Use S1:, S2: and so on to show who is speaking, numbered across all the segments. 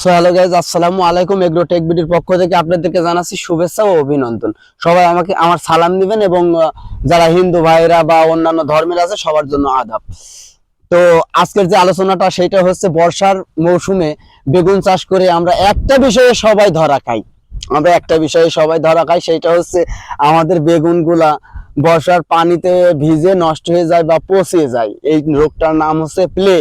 S1: So আসসালামু আলাইকুম agro take বিডির পক্ষ থেকে আপনাদেরকে জানাচ্ছি শুভেচ্ছা ও অভিনন্দন। সবাই আমাকে আমার সালাম দিবেন এবং যারা হিন্দু ভাইরা বা অন্যান্য ধর্মের আছে, সবার জন্য আদাব। তো, আজকের যে আলোচনাটা, সেটা হচ্ছে বর্ষার মৌসুমে বেগুন চাষ করে আমরা একটা বিষয়ে সবাই ধরা খাই। আমরা একটা বিষয়ে সবাই ধরা খাই, সেটা হচ্ছে আমাদের বেগুনগুলা বর্ষার পানিতে ভিজে নষ্ট হয়ে যায় বা পচে যায়। এই রোগটার নাম হচ্ছে প্লে।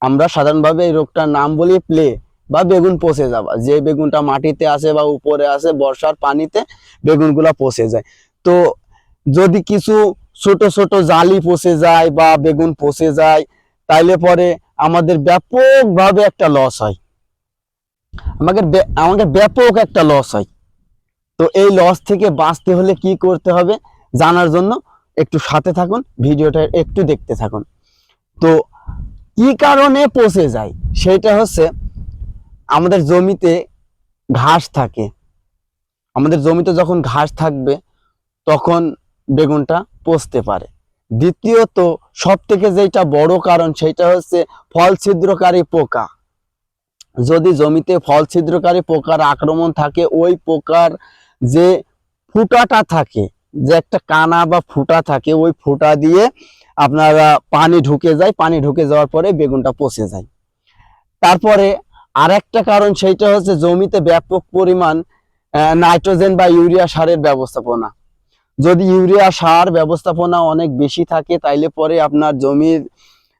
S1: আমরা সাধারণভাবে এই রোগটার নাম বলি প্লে বা বেগুন পচে যাওয়া। যে বেগুনটা মাটিতে আছে বা উপরে আছে বর্ষার পানিতে বেগুনগুলা পচে যায়। তো যদি কিছু ছোট ছোট জালি পচে যায় বা বেগুন পচে যায়, তাইলে পরে আমাদের ব্যাপকভাবে একটা লস হয়। বে- আমাদের ব্যাপক একটা লস হয়। তো এই লস থেকে বাঁচতে হলে কি করতে হবে? জানার জন্য একটু সাথে থাকুন, ভিডিওটা একটু দেখতে থাকুন। তো কি কারণে পচে যায়? সেটা হচ্ছে আমাদের জমিতে ঘাস থাকে। আমাদের জমিতে যখন ঘাস থাকবে, তখন বেগুনটা পচতে পারে। দ্বিতীয়ত সব থেকে যেটা বড় কারণ সেটা হচ্ছে ফল ছিদ্রকারী পোকা। যদি জমিতে ফল ছিদ্রকারী পোকার আক্রমণ থাকে, ওই পোকার যে ফুটাটা থাকে, যে একটা কানা বা ফুটা থাকে, ওই ফুটা দিয়ে আপনারা পানি ঢুকে যায়, পানি ঢুকে যাওয়ার পরে বেগুনটা পচে যায়। তারপরে আরেকটা কারণ সেইটা হচ্ছে জমিতে ব্যাপক পরিমাণ নাইট্রোজেন বা ইউরিয়া সারের ব্যবস্থাপনা। যদি ইউরিয়া সার ব্যবস্থাপনা অনেক বেশি থাকে, তাইলে পরে আপনার জমির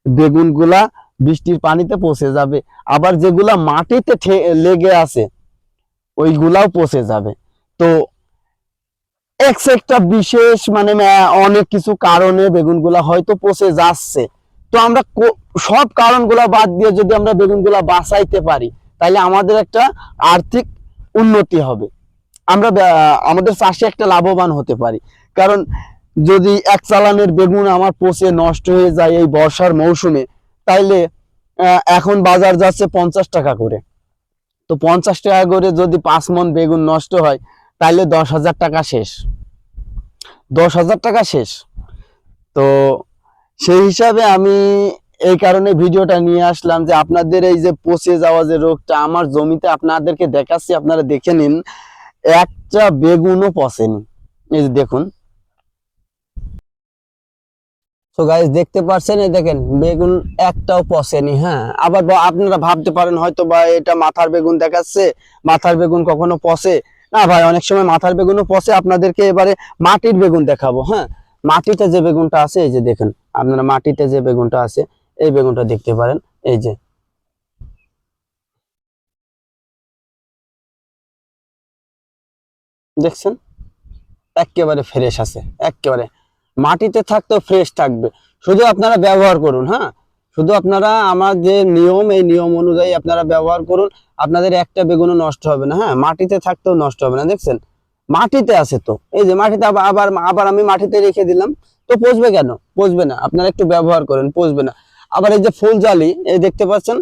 S1: বেগুনগুলা বৃষ্টির পানিতে পচে যাবে। আবার যেগুলা মাটিতে লেগে আছে, ওইগুলাও পচে যাবে। তো একটা বিশেষ মানে অনেক কিছু কারণে বেগুনগুলা হয়তো পচে যাচ্ছে। তো আমরা সব কারণগুলা বাদ দিয়ে যদি আমরা বেগুনগুলা বাঁচাইতে পারি তাহলে আমাদের একটা আর্থিক উন্নতি হবে। আমরা আমাদের চাষে একটা লাভবান হতে পারি। কারণ যদি এক চালানের বেগুন আমার পচে নষ্ট হয়ে যায় এই বর্ষার মৌসুমে, তাইলে এখন বাজার যাচ্ছে পঞ্চাশ টাকা করে। তো পঞ্চাশ টাকা করে যদি পাঁচ মন বেগুন নষ্ট হয় তাইলে দশ হাজার টাকা শেষ। দশ হাজার টাকা শেষ। তো সেই হিসাবে আমি এই কারণে ভিডিওটা নিয়ে আসলাম যে আপনাদের এই যে পচে যাওয়া যে রোগটা আমার জমিতে আপনাদেরকে দেখাচ্ছি, আপনারা দেখে নিন। একটা বেগুনও পচেনি। এই যে দেখুন। তো গাইজ দেখতে পাচ্ছেন, এই দেখেন, বেগুন একটাও পচেনি হ্যাঁ। আবার আপনারা ভাবতে পারেন হয়তো বা এটা মাথার বেগুন দেখাচ্ছে, মাথার বেগুন কখনো পচে? না ভাই, অনেক সময় মাথার বেগুনও পচে, আপনাদেরকে এবারে মাটির বেগুন দেখাবো হ্যাঁ? মাটিতে যে বেগুনটা আছে, এই যে দেখেন, আপনারা মাটিতে যে বেগুনটা আছে, এই বেগুনটা দেখতে পারেন, এই যে। দেখছেন? একেবারে ফ্রেশ আছে, একেবারে। মাটিতে থাকতেও ফ্রেশ থাকবে। শুধু আপনারা ব্যবহার করুন হ্যাঁ? শুধু আপনারা আমার যে নিয়ম, এই নিয়ম অনুযায়ী আপনারা ব্যবহার করুন, আপনাদের একটা বেগুনও নষ্ট হবে না হ্যাঁ? মাটিতে থাকতেও নষ্ট হবে না, দেখছেন? মাটিতে আছে তো। এই যে মাটিতে আবার আবার আমি মাটিতে রেখে দিলাম, তো পচবে কেন? পচবে না। আপনারা একটু ব্যবহার করেন, পচবে না। আবার এই যে ফুল জালি, এই দেখতে পাচ্ছেন?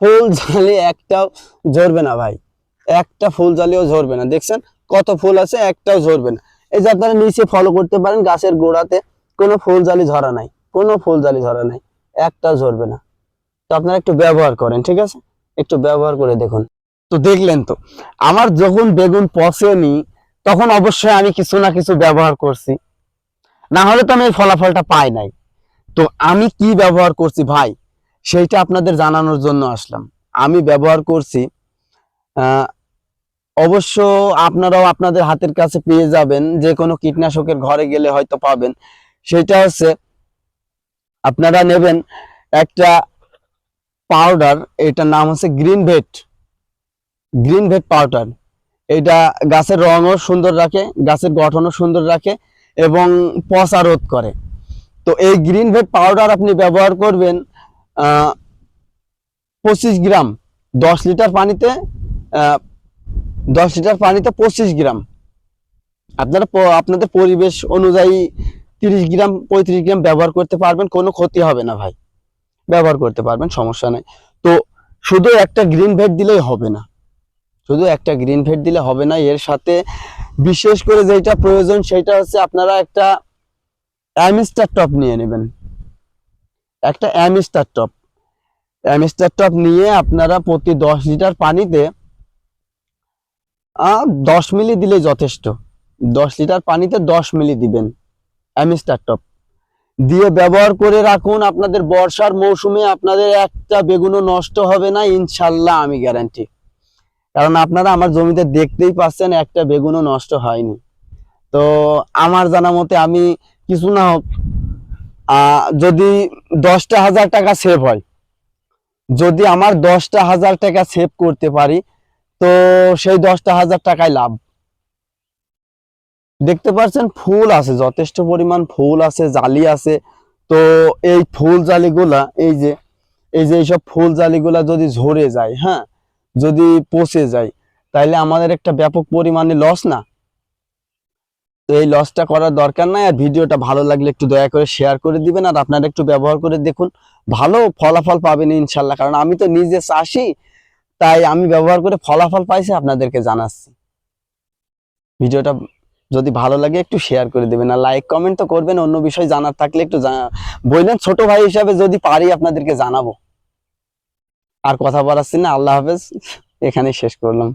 S1: ফুল জালি একটাও ঝরবে না ভাই। একটা ফুল জালিও ঝরবে না, দেখছেন? কত ফুল আছে, একটাও ঝরবে না। এই যে আপনারা নিচে ফলো করতে পারেন, গাছের গোড়াতে কোনো ফুল জালি ঝরা নাই, কোনো ফুল জালি ধরা নাই। একটাও ঝরবে না। তো আপনারা একটু ব্যবহার করেন, ঠিক আছে? একটু ব্যবহার করে দেখুন। তো দেখলেন তো, আমার যখন বেগুন পচেনি, তখন অবশ্যই আমি কিছু না কিছু ব্যবহার করছি। না হলে তো আমি এই ফলাফলটা পাই নাই। তো আমি কি ব্যবহার করছি ভাই, সেইটা আপনাদের জানানোর জন্য আসলাম। আমি ব্যবহার করছি অবশ্য আপনারাও আপনাদের হাতের কাছে পেয়ে যাবেন, যে কোনো কীটনাশকের ঘরে গেলে হয়তো পাবেন। সেটা হচ্ছে আপনারা নেবেন একটা পাউডার এটার নাম হচ্ছে green vet green vet powder এটা গাছের রঙও সুন্দর রাখে, গাছের গঠনও সুন্দর রাখে এবং পচা রোধ করে। তো এই গ্রিন ভেট পাউডার আপনি ব্যবহার করবেন পঁচিশ গ্রাম, দশ লিটার পানিতে দশ লিটার পানিতে পঁচিশ গ্রাম। আপনারা আপনাদের পরিবেশ অনুযায়ী তিরিশ গ্রাম, পঁয়ত্রিশ গ্রাম ব্যবহার করতে পারবেন, কোনো ক্ষতি হবে না ভাই। ব্যবহার করতে পারবেন, সমস্যা নাই। তো শুধু একটা গ্রিন ভেট দিলেই হবে না। শুধু একটা গ্রিন ভেট দিলে হবে না, এর সাথে বিশেষ করে যেটা প্রয়োজন সেটা হচ্ছে আপনারা একটা অ্যামিস্টার টপ নিয়ে নেবেন। একটা অ্যামিস্টার টপ। অ্যামিস্টার টপ নিয়ে আপনারা প্রতি দশ লিটার পানিতে দশ মিলি দিলে যথেষ্ট। দশ লিটার পানিতে দশ মিলি দিবেন। অ্যামিস্টার টপ দিয়ে ব্যবহার করে রাখুন আপনাদের বর্ষার মৌসুমে আপনাদের একটা বেগুনও নষ্ট হবে না, ইনশাল্লাহ আমি গ্যারান্টি কারণ আপনারা আমার জমিতে দেখতেই পাচ্ছেন একটা বেগুনও নষ্ট হয়নি। তো আমার জানা মতে আমি কিছু না হোক যদি দশটা হাজার টাকা সেভ হয়, যদি আমার দশটা হাজার টাকা সেভ করতে পারি, তো সেই দশটা হাজার টাকায় লাভ। দেখতে পাচ্ছেন ফুল আছে, যথেষ্ট পরিমাণ ফুল আছে, জালি আছে। তো এই ফুল জালিগুলা, এই যে এই যে এইসব ফুল জালিগুলা যদি ঝরে যায় হ্যাঁ যদি পচে যায়, তাইলে আমাদের একটা ব্যাপক পরিমাণে লস না? তো এই লসটা করার দরকার নাই, আর ভিডিওটা ভালো লাগলে একটু দয়া করে শেয়ার করে দিবেন, আর আপনারা একটু ব্যবহার করে দেখুন, ভালো ফলাফল পাবেন ইনশাল্লাহ। কারণ আমি তো নিজে চাষি, তাই আমি ব্যবহার করে ফলাফল পাইছি, আপনাদেরকে জানাচ্ছি। ভিডিওটা যদি ভালো লাগে একটু শেয়ার করে দেবেন আর লাইক কমেন্ট তো করবেন, অন্য বিষয় জানার থাকলে একটু বললেন ছোট ভাই হিসাবে যদি পারি আপনাদেরকে জানাব। আর কথা বলাচ্ছি না, আল্লাহ হাফেজ, এখানেই শেষ করলাম।